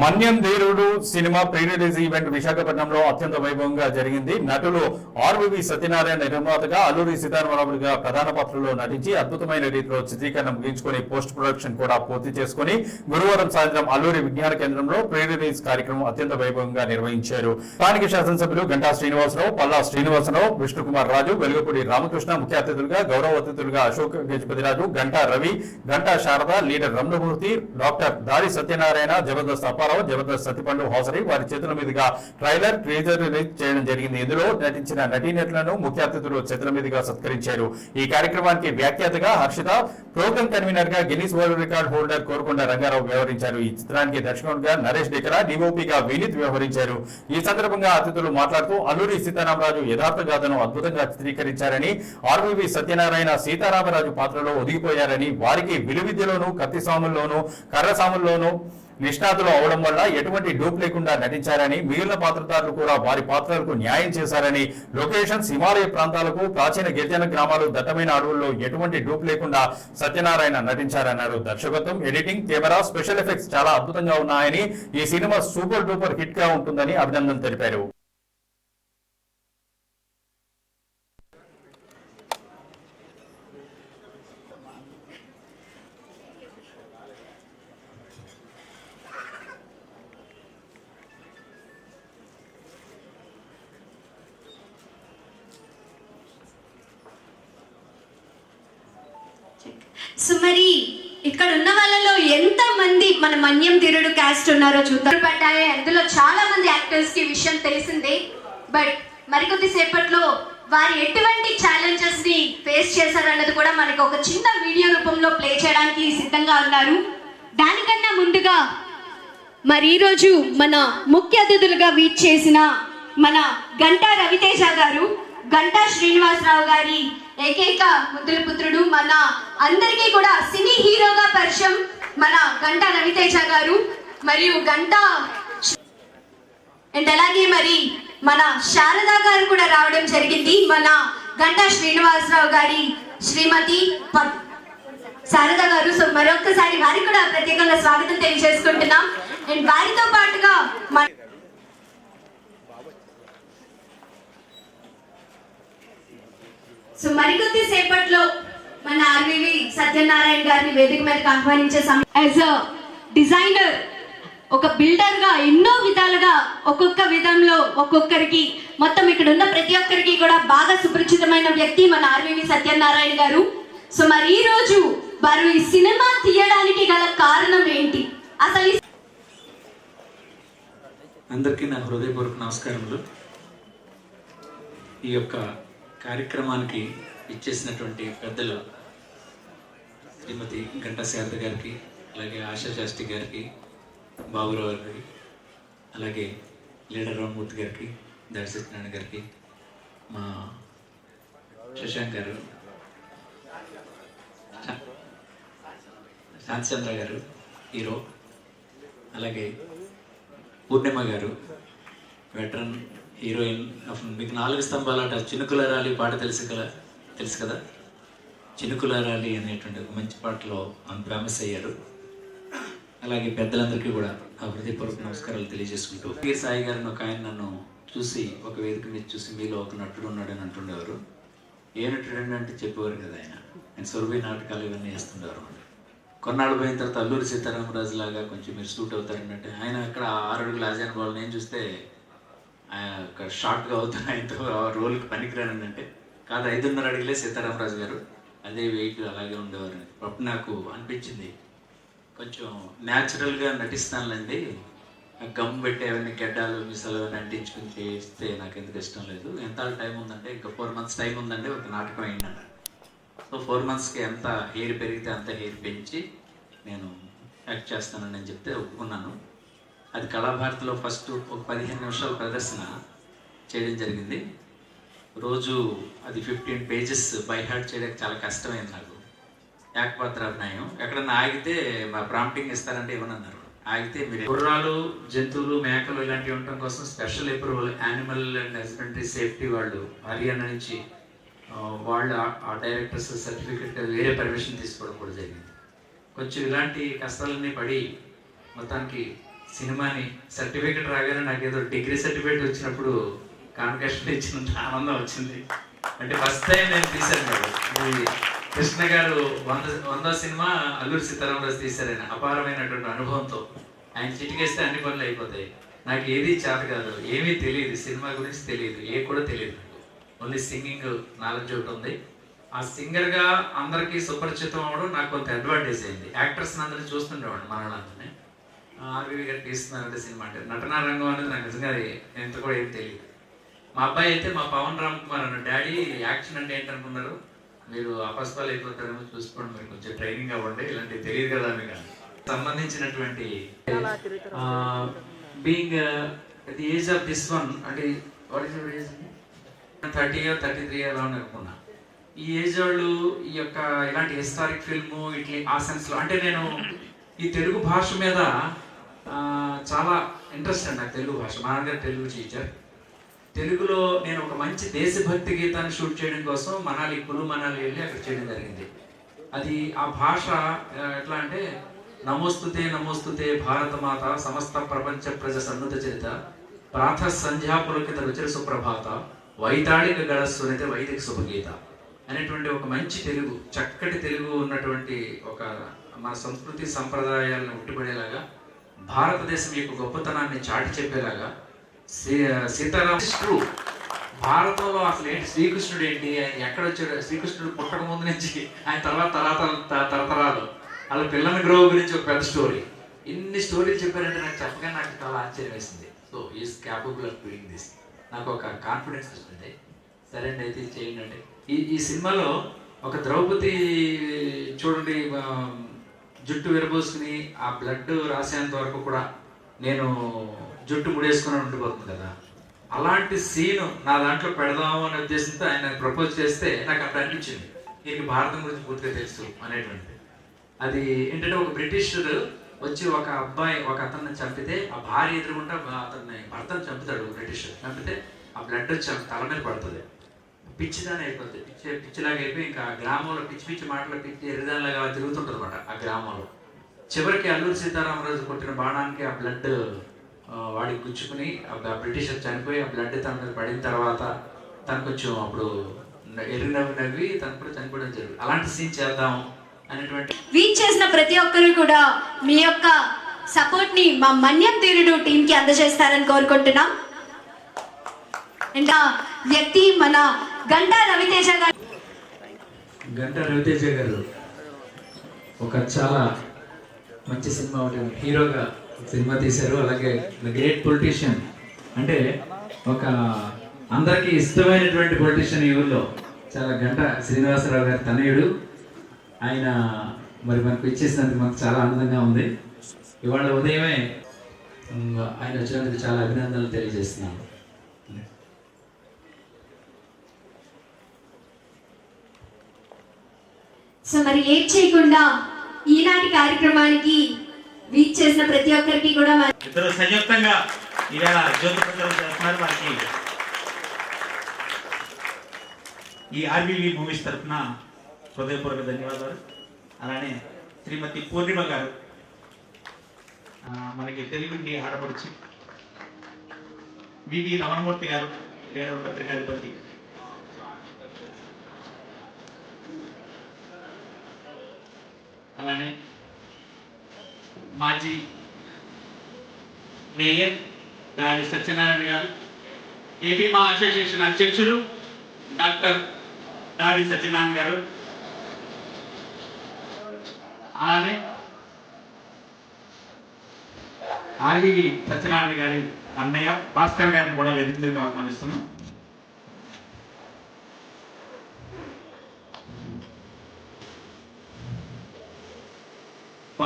మన్యం ధీరుడు cinema pre release event విశాఖపట్నంలో అత్యంత వైభవంగా జరిగింది. నటులు ఆర్వివి సత్యనారాయణ నిర్మాతగా అల్లూరి సీతారామరావుగా ప్రధాన పాత్రలో నటించి అద్భుతమైన రీతిలో చిత్రీకరణ ముగించుకుని పోస్ట్ ప్రొడక్షన్ కూడా పూర్తి చేసుకుని గురువారం సాయంత్రం అల్లూరి విజ్ఞాన కేంద్రంలో ప్రీ రిలీజ్ కార్యక్రమం అత్యంత వైభవంగా నిర్వహించారు. స్థానిక శాసనసభ్యులు గంటా శ్రీనివాసరావు పల్లా శ్రీనివాసరావు విష్ణుకుమార్ రాజు వెలుగుపూడి రామకృష్ణ ముఖ్య అతిథులుగా గౌరవ అతిథులుగా అశోక్ గజపతిరాజు గంటా రవి గంటా శారద లీడర్ రమణమూర్తి డాక్టర్ దారి సత్యనారాయణ జబర్దస్త్ రామారావు జబర్దస్త్ సతిపండు హాజరై వారి చేతుల మీదుగా ట్రైలర్ ట్రీజర్ రిలీజ్ చేయడం జరిగింది. ఇందులో నటించిన నటీనటులను ముఖ్య అతిథులు చేతుల మీదుగా సత్కరించారు. ఈ కార్యక్రమానికి వ్యాఖ్యాతగా హర్షిత ప్రోగ్రామ్ కన్వీనర్గా Guinness world record holder Korukonda Rangarao వ్యవహరించారు. ఈ చిత్రానికి దర్శకుడుగా నరేష్ డెకరా డిఓపిగా వినీత్ వ్యవహరించారు. ఈ సందర్భంగా అతిథులు మాట్లాడుతూ అల్లూరి సీతారామరాజు యథార్థ గాథను అద్భుతంగా చిత్రీకరించారని ఆర్వీవి సత్యనారాయణ సీతారామరాజు పాత్రలో ఒదిగిపోయారని వారికి విలువిద్యలోనూ కత్తి సాముల్లోనూ కర్ర సాముల్లోనూ నిష్ణాతులు అవడం వల్ల ఎటువంటి డూప్ లేకుండా నటించారని మిగిలిన పాత్రదారులు కూడా వారి పాత్రలకు న్యాయం చేశారని లొకేషన్స్ హిమాలయ ప్రాంతాలకు ప్రాచీన గిరిజన గ్రామాలు దట్టమైన అడవుల్లో ఎటువంటి డూప్ లేకుండా సత్యనారాయణ నటించారన్నారు. దర్శకత్వం ఎడిటింగ్ కెమెరా స్పెషల్ ఎఫెక్ట్స్ చాలా అద్భుతంగా ఉన్నాయని ఈ సినిమా సూపర్ డూపర్ హిట్గా ఉంటుందని అభినందన తెలిపారు. సో మరి ఇక్కడ ఉన్న వాళ్ళలో ఎంత మంది మన మన్యం తీరుడు క్యాస్ట్ ఉన్నారో చూద్దాం. పడ్డాయి అందులో చాలా మంది యాక్టర్స్కి విషయం తెలిసిందే. బట్ మరికొద్ది సేపట్లో వారు ఎటువంటి ఛాలెంజెస్ని ఫేస్ చేశారన్నది కూడా మనకు ఒక చిన్న వీడియో రూపంలో ప్లే చేయడానికి సిద్ధంగా ఉన్నారు. దానికన్నా ముందుగా మరి ఈరోజు మన ముఖ్య అతిథులుగా వీచ్ చేసిన మన గంటా రవితేజ గారు గంటా శ్రీనివాసరావు గారి ఏకైక ముద్దుల పుత్రుడు మన అందరికీ కూడా సినీ హీరోగా పరిచయం మన గంట రవితేజ గారు. మరియు గంట అండ్ అలాగే మరి మన శారద గారు కూడా రావడం జరిగింది. మన గంటా శ్రీనివాసరావు గారి శ్రీమతి శారదా శారద గారు. సో మరొకసారి వారికి కూడా ప్రత్యేకంగా స్వాగతం తెలియజేసుకుంటున్నాం. అండ్ వారితో పాటుగా మన సో మరికొద్ది సేపట్లో మన ఆర్వివి సత్యనారాయణ గారిని వేదిక మీదకి ఆహ్వానించే సమయం యాజ్ అ డిజైనర్ ఒక బిల్డర్గా ఎన్నో విధాలుగా ఒక్కొక్క విధంలో ఒక్కొక్కరికి మొత్తం ఇక్కడ ఉన్న ప్రతి ఒక్కరికి కూడా బాగా సుపరిచితమైన వ్యక్తి మన ఆర్వివి సత్యనారాయణ గారు. సో మరి ఈ రోజు వారు ఈ సినిమా తీయడానికి గల కారణం ఏంటి? అసలు అందరికీ నా హృదయపూర్వక నమస్కారములు. ఈ యొక్క కార్యక్రమానికి ఇచ్చేసినటువంటి పెద్దలు శ్రీమతి గంటా శారద గారికి అలాగే ఆశా శాస్త్రి గారికి బాబురావు గారికి అలాగే లీడర్ రామ్మూర్తి గారికి దాడి సత్యనారాయణ గారికి మా శశాంక్ గారు శాంతిచంద్ర గారు హీరో అలాగే పూర్ణిమ గారు వెటరన్ హీరోయిన్ మీకు నాలుగు స్తంభాలట చినుకుల రాలి పాట తెలుసు కదా? తెలుసు కదా? చినుకుల రాలి అనేటువంటి ఒక మంచి పాటలో ఆమె ఫేమస్ అయ్యారు అలాగే పెద్దలందరికీ కూడా నా హృదయపూర్వక నమస్కారాలు తెలియజేసుకుంటూ. కే సాయి గారిని ఒక ఆయన నన్ను చూసి ఒక వేదిక మీద చూసి మీలో ఒక నటుడు ఉన్నాడని అంటుండేవారు. ఏ నటుడు అంటే చెప్పేవారు కదా ఆయన. ఆయన సురభి నాటకాలు ఇవన్నీ వేస్తుండేవారు కొన్నాళ్ళు పోయిన తర్వాత అల్లూరి సీతారామరాజు లాగా కొంచెం మీరు సూట్ అవుతారన్నట్టు. ఆయన అక్కడ ఆరు అడుగుల ఆజాన్ బాల్ నేను చూస్తే షార్ట్గా అవుతాను ఆ రోల్కి పనికిరానంటే కాదు ఐదున్నర అడిగిలే సీతారామరాజు గారు. అదే వెయిట్ అలాగే ఉండేవారు. అప్పుడు నాకు అనిపించింది కొంచెం న్యాచురల్గా నటిస్తానులేండి. గమ్ పెట్టి అవన్నీ గడ్డాలు మిసలు అవన్నీ అంటించుకుని చేస్తే నాకు ఎందుకు ఇష్టం లేదు. ఎంత టైం ఉందంటే ఇంకా ఫోర్ మంత్స్ టైం ఉందండి ఒక నాటకం అయిందన్న సో ఫోర్ మంత్స్కి ఎంత హెయిర్ పెరిగితే అంత హెయిర్ పెంచి నేను యాక్ట్ చేస్తానని చెప్తే ఒప్పుకున్నాను. అది కళాభారతిలో ఫస్ట్ ఒక పదిహేను నిమిషాల ప్రదర్శన చేయడం జరిగింది. రోజు అది ఫిఫ్టీన్ పేజెస్ బై హార్ట్ చేయడానికి చాలా కష్టమైంది నాకు. ఏకపాత్ర అభినయం. ఎక్కడన్నా ఆగితే మా ప్రాంప్టింగ్ ఇస్తారంటే ఇవ్వనన్నారు. ఆగితే మీరు గుర్రాలు జంతువులు మేకలు ఇలాంటివి ఉండటం కోసం special approval animal and husbandry safety వాళ్ళు హర్యానా నుంచి వాళ్ళు ఆ- ఆ డైరెక్టర్స్ సర్టిఫికెట్ వేరే పర్మిషన్ తీసుకోవడం కూడా జరిగింది. కొంచెం ఇలాంటి కష్టాలన్నీ పడి మొత్తానికి సినిమాని సర్టిఫికెట్ రాగానే నాకు ఏదో డిగ్రీ సర్టిఫికేట్ వచ్చినప్పుడు కాన్వకేషన్ ఇచ్చినంత ఆనందం వచ్చింది. అంటే ఫస్ట్ టైం నేను తీశాను మూవీ కృష్ణ గారు వంద వంద సినిమా అల్లూరి సీతారామరాజు తీశారని అపారమైనటువంటి అనుభవంతో ఆయన చిటికేస్తే అన్ని పనులు అయిపోతాయి. నాకు ఏది చేత కాదు ఏమీ తెలియదు సినిమా గురించి తెలియదు ఏ కూడా తెలియదు. ఓన్లీ సింగింగ్ నాలెడ్జ్ ఒకటి ఉంది. ఆ సింగర్గా అందరికీ సుపరిచితం అవ్వడం నాకు కొంత అడ్వాంటేజ్ అయింది. యాక్టర్స్ అందరినీ చూస్తుండేవాడిని మనలందరినీ ఆర్వి గారు తీస్తున్నారంటే సినిమా అంటే. నటనా రంగం అనేది నాకు నిజంగా ఎంత కూడా ఏం తెలియదు మా అబ్బాయి అయితే మా పవన్ రామ్ కుమార్ అన్న డాడీ యాక్షన్ అంటే ఏంటనుకున్నారు? మీరు అపస్పాలు అయిపోతారేమో చూసుకోండి మీరు కొంచెం ట్రైనింగ్ అవ్వండి ఇలాంటివి తెలియదు కదా మీకు సంబంధించినటువంటి being the age of this one అంటే what is age thirty year thirty three year అని అనుకున్నా. ఈ ఏజ్ వాళ్ళు ఈ యొక్క ఇలాంటి హిస్టారిక్ ఫిల్మ్ ఇట్లా ఆ సెన్స్లో అంటే నేను ఈ తెలుగు భాష మీద చాలా ఇంట్రెస్ట్ అండి నాకు తెలుగు భాష. మా నాన్నగారు తెలుగు టీచర్ తెలుగులో నేను ఒక మంచి దేశభక్తి గీతాన్ని షూట్ చేయడం కోసం మనాలి కులు మనాలి వెళ్ళి అక్కడ చేయడం జరిగింది. అది ఆ భాష ఎట్లా అంటే నమోస్తుతే నమోస్తుతే భారత మాత సమస్త ప్రపంచ ప్రజ సన్నత చరిత ప్రాత సంధ్యాపులకిత రుచిర సుప్రభాత వైతాళిక గడ సునిత వైదిక శుభగీత అనేటువంటి ఒక మంచి తెలుగు చక్కటి తెలుగు ఉన్నటువంటి ఒక మన సంస్కృతి సంప్రదాయాలను ఉట్టిపడేలాగా భారతదేశం యొక్క గొప్పతనాన్ని చాటి చెప్పేలాగా సీ- ట్రూ భారతంలో అసలు ఏంటి శ్రీకృష్ణుడు ఏంటి? ఆయన ఎక్కడ వచ్చాడు? శ్రీకృష్ణుడు పుట్టక ముందు నుంచి ఆయన తర్వాత తర్వాత త- తరతరాలు. వాళ్ళ పిల్లల గ్రో గురించి ఒక పెద్ద స్టోరీ. ఇన్ని స్టోరీలు చెప్పారంటే నాకు చెప్పగా నాకు చాలా ఆశ్చర్యం వేసింది. So is capable of doing this నాకు ఒక కాన్ఫిడెన్స్ వస్తుంది సరే అండి అయితే చేయండి అంటే. ఈ ఈ సినిమాలో ఒక ద్రౌపది చూడండి జుట్టు విరబోసుకుని ఆ బ్లడ్ రాసేంత వరకు కూడా నేను జుట్టు ముడేసుకుని ఉండిపోతుంది కదా. అలాంటి సీను నా దాంట్లో పెడదాము అనే ఉద్దేశంతో ఆయన ప్రపోజ్ చేస్తే నాకు అప్పుడు అనిపించింది. దీనికి భారతం గురించి పూర్తిగా తెలుసు అనేటువంటి. అది ఏంటంటే ఒక బ్రిటిషుడు వచ్చి ఒక అబ్బాయి ఒక అతన్ని చంపితే ఆ భార్య ఎదురుకుంటా అతన్ని భర్తను చంపుతాడు బ్రిటిష్ చంపితే ఆ బ్లడ్ వచ్చి తల మీద పడుతుంది. పిచ్చిదాని అయిపోతుంది పిచ్చి పిచ్చిలాగా అయిపోయి ఇంకా గ్రామంలో పిచ్చి పిచ్చి మాటలు పిచ్చి ఎర్రదానిలాగా తిరుగుతుంటుంది అనమాట ఆ గ్రామంలో. చివరికి అల్లూరు సీతారామరాజు కొట్టిన బాణానికి ఆ బ్లడ్ వాడికి గుచ్చుకుని ఆ బ్రిటిష్ బ్రిటిషర్ చనిపోయి ఆ బ్లడ్ తన మీద పడిన తర్వాత తను కొంచెం అప్పుడు ఎర్రి నవ్వి నవ్వి తను కూడా చనిపోవడం జరిగింది. అలాంటి సీన్ చేద్దాం అనేటువంటి వీచ్ చేసిన ప్రతి ఒక్కరు కూడా మీ యొక్క సపోర్ట్ని మా మన్యం తీరుడు టీం కి అందజేస్తారని కోరుకుంటున్నాం. ఇంకా వ్యక్తి మన గంటా రవితేజ గారు. గంట రవితేజ గారు. ఒక చాలా మంచి సినిమా ఒకటి హీరోగా సినిమా తీశారు. అలాగే ద గ్రేట్ పొలిటీషియన్. అంటే ఒక అందరికీ ఇష్టమైనటువంటి పొలిటీషియన్ ఈ ఊళ్ళో చాలా గంట శ్రీనివాసరావు గారి తనయుడు. ఆయన మరి మనకు ఇచ్చేసినందుకు మనకు చాలా ఆనందంగా ఉంది. ఇవాళ ఉదయమే ఆయన వచ్చినందుకు చాలా అభినందనలు తెలియజేస్తున్నాను. సో మరి లేట్ చేయకుండా ఈనాటి కార్యక్రమానికి వీచ్ చేసిన ప్రతి ఒక్కరికి కూడా ఇద్దరు సంయుక్తంగా ఈవేళ జ్యోతి ప్రచారం చేస్తున్నారు. వారికి ఈ ఆర్బీవీ మూవీస్ తరఫున హృదయపూర్వక ధన్యవాదాలు. అలానే శ్రీమతి పూర్ణిమ గారు మనకి తెలుగుకి ఆడపడుచు వివి రమణమూర్తి గారు పత్రికాధిపతి. అలానే మాజీ మేయర్ దాని సత్యనారాయణ గారు ఏపీ మా అసోసియేషన్ అధ్యక్షులు డాక్టర్ దాడి సత్యనారాయణ గారు అలానే ఆర్వి సత్యనారాయణ గారి అన్నయ్య భాస్కర్ గారిని కూడా వేదికగా ఆహ్వానిస్తున్నాం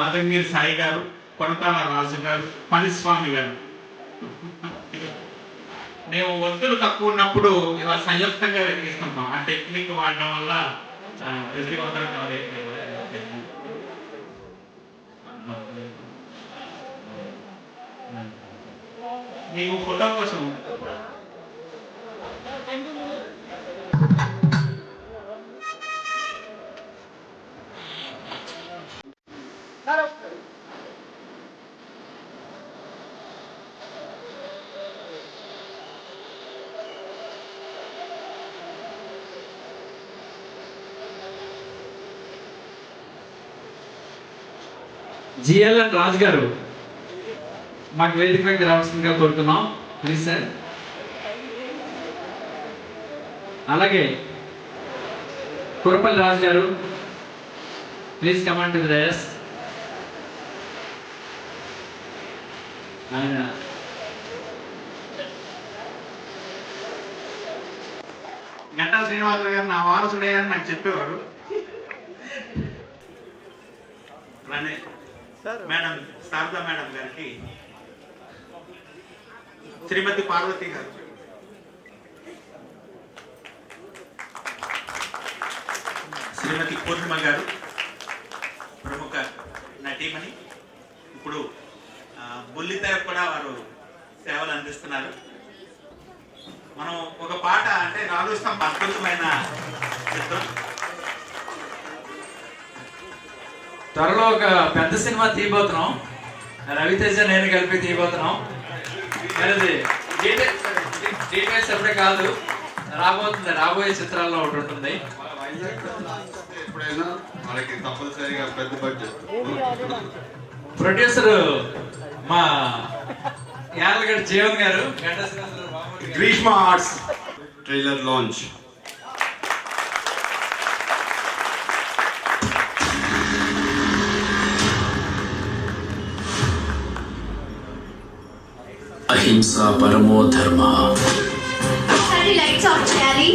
పాదంగిరి సాయి గారు కొనతాల రాజు గారు పనిస్వామి గారు. మేము వంతులు తక్కువ ఉన్నప్పుడు ఇలా సంయుక్తంగా వెలిగిస్తుంటాం ఆ టెక్నిక్ వాడడం వల్ల ఆ, మీకు ఫోటో కోసం జిఎల్ఎన్ రాజు గారు మాకు వేదిక మీద రావాల్సిందిగా కోరుతున్నాం. ప్లీజ్ సార్ అలాగే కురపల్లి రాజు గారు ప్లీజ్ కమాండ్ టు ద ఆయన గంటా శ్రీనివాసరావు గారు నా వారసుడే అని నాకు చెప్పేవారు. మేడం శారదా మేడం గారికి శ్రీమతి పార్వతి గారు. శ్రీమతి పూర్ణిమ గారు ప్రముఖ నటీమణి. ఇప్పుడు బుల్లితెర కూడా వారు సేవలు అందిస్తున్నారు. మనం ఒక పాట అంటే నాలుగు స్తంభ అద్భుతమైన చిత్రం. త్వరలో ఒక పెద్ద సినిమా తీయబోతున్నాం. రవితేజ నేను కలిపి తీయబోతున్నాం. మరి డీటెయిల్స్ డీటెయిల్స్ ఎప్పుడే కాదు. రాబోతుంది రాబోయే చిత్రాల్లో ఒకటి ఉంటుంది. ఎప్పుడైనా మనకి తప్పనిసరిగా పెద్ద బడ్జెట్ ప్రొడ్యూసర్ మా యార్లగడ్డ జీవన్ గారు. గ్రీష్మ ఆర్ట్స్. Trailer launch. అహింస పరమో ధర్మ. లైట్స్ ఆఫ్ చేయాలి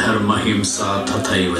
ధర్మహింస తథైవ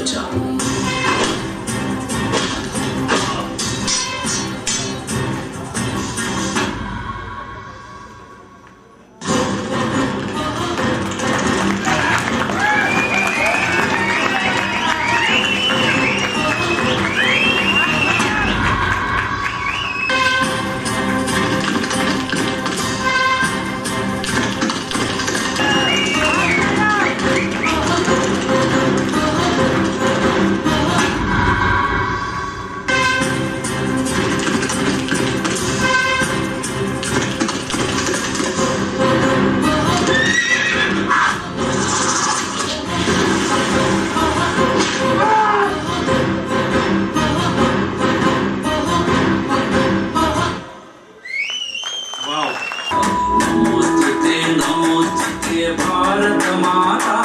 నమోస్తుతే భారత మాతా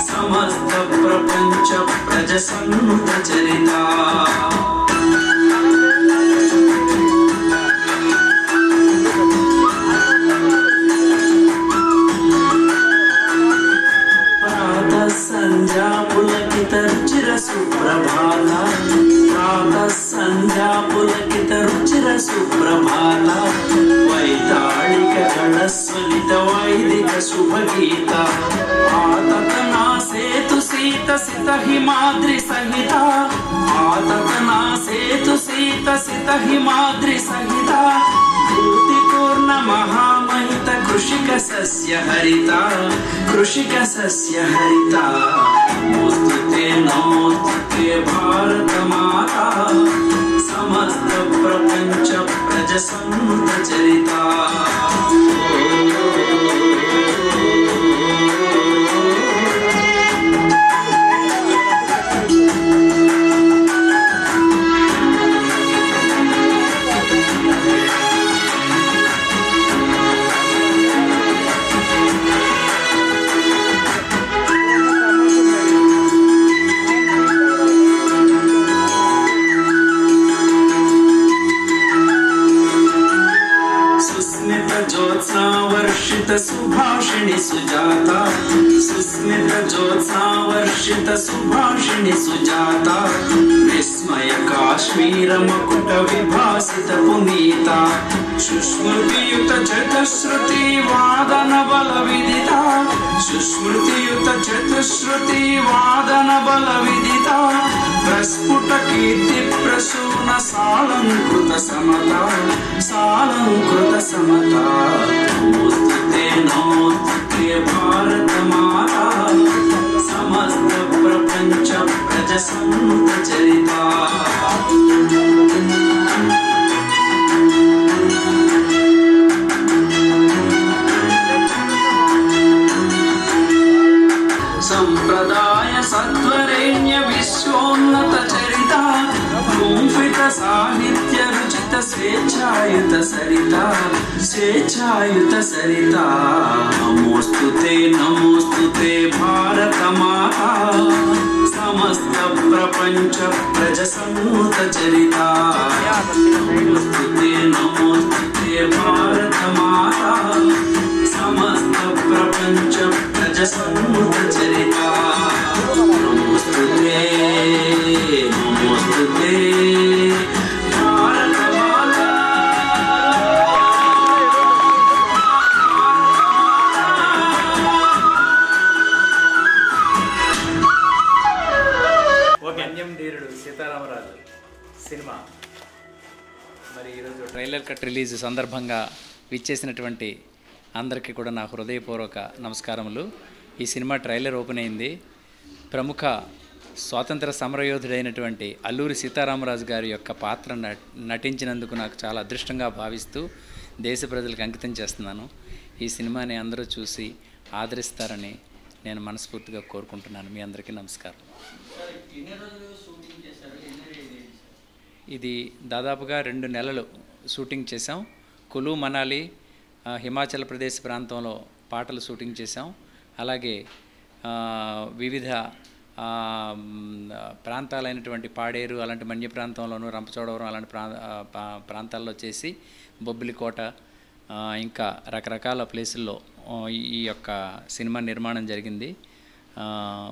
సమస్త ప్రపంచ ప్రజ సన్నుత చరిత. ప్రాత సుప్రభాత. ప్రాత సుప్రభాత. వైతాళిక గణస్వలిత వైదిక శుభగీత ఆతత నా సేతు సీత సిత హిమాద్రి సహిత ఆతత నా సేతు సీత సిత హిమాద్రి సహిత పూర్ణ మహామహిత కృషిక సస్య హరిత కృషిక సస్య హరిత నమోస్తుతే నమోస్తుతే భారత మాతా వర్షిత సుభాషిణి సుజాత. విస్మయ కాశ్మీర మకుట విభాసిత పునీత. సుస్మృతియుత చతుశ్రుతి వాదన బల విదిత. సుస్మృతియుత చతుశ్రుతి వాదన బల విదిత. ప్రస్ఫుట కీర్తి ప్రసూన సాలంకృత సమత. సాలంకృత సమత. నమోస్తుతే భారత మాత సమస్త ప్రపంచం ప్రజ సంత చరిత సంప్రదాయ సత్వరేణ్య విశ్వోన్నత చరిత. విశ్వ సాహిత్య రుచిత స్వేచ్ఛాయుత సరిత. స్వేచ్ఛాయుత సరిత. నమోస్తు నమోస్తు నమోస్తుతే భారత మాత సమస్త ప్రపంచ ప్రజ సమూత చరిత. నమోస్తుతే నమోస్తుతే భారత మాత సమస్త ప్రపంచ ప్రజ సమూత చరిత. నమోస్తుతే నమోస్తుతే. మరి ఈరోజు ట్రైలర్ కట్ రిలీజ్ సందర్భంగా విచ్చేసినటువంటి అందరికీ కూడా నా హృదయపూర్వక నమస్కారములు. ఈ సినిమా ట్రైలర్ ఓపెన్ అయింది. ప్రముఖ స్వాతంత్ర సమరయోధుడైనటువంటి అల్లూరి సీతారామరాజు గారి యొక్క పాత్ర నట్- నటించినందుకు నాకు చాలా అదృష్టంగా భావిస్తూ దేశ ప్రజలకు అంకితం చేస్తున్నాను. ఈ సినిమాని అందరూ చూసి ఆదరిస్తారని నేను మనస్ఫూర్తిగా కోరుకుంటున్నాను. మీ అందరికీ నమస్కారం. ఇది దాదాపుగా రెండు నెలలు షూటింగ్ చేసాం కులు మనాలి హిమాచల్ ప్రదేశ్ ప్రాంతంలో పాటలు షూటింగ్ చేసాం అలాగే వివిధ ప్రాంతాలైనటువంటి పాడేరు అలాంటి మన్య ప్రాంతంలోనూ రంపచోడవరం అలాంటి ప్రా ప్రాంతాల్లో చేసి బొబ్బిలికోట ఇంకా రకరకాల ప్లేసుల్లో ఈ- యొక్క సినిమా నిర్మాణం జరిగింది.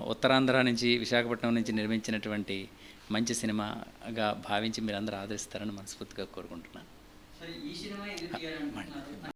ఉత్తరాంధ్ర నుంచి విశాఖపట్నం నుంచి నిర్మించినటువంటి మంచి సినిమాగా భావించి మీరందరూ ఆదరిస్తారని మనస్ఫూర్తిగా కోరుకుంటున్నాను.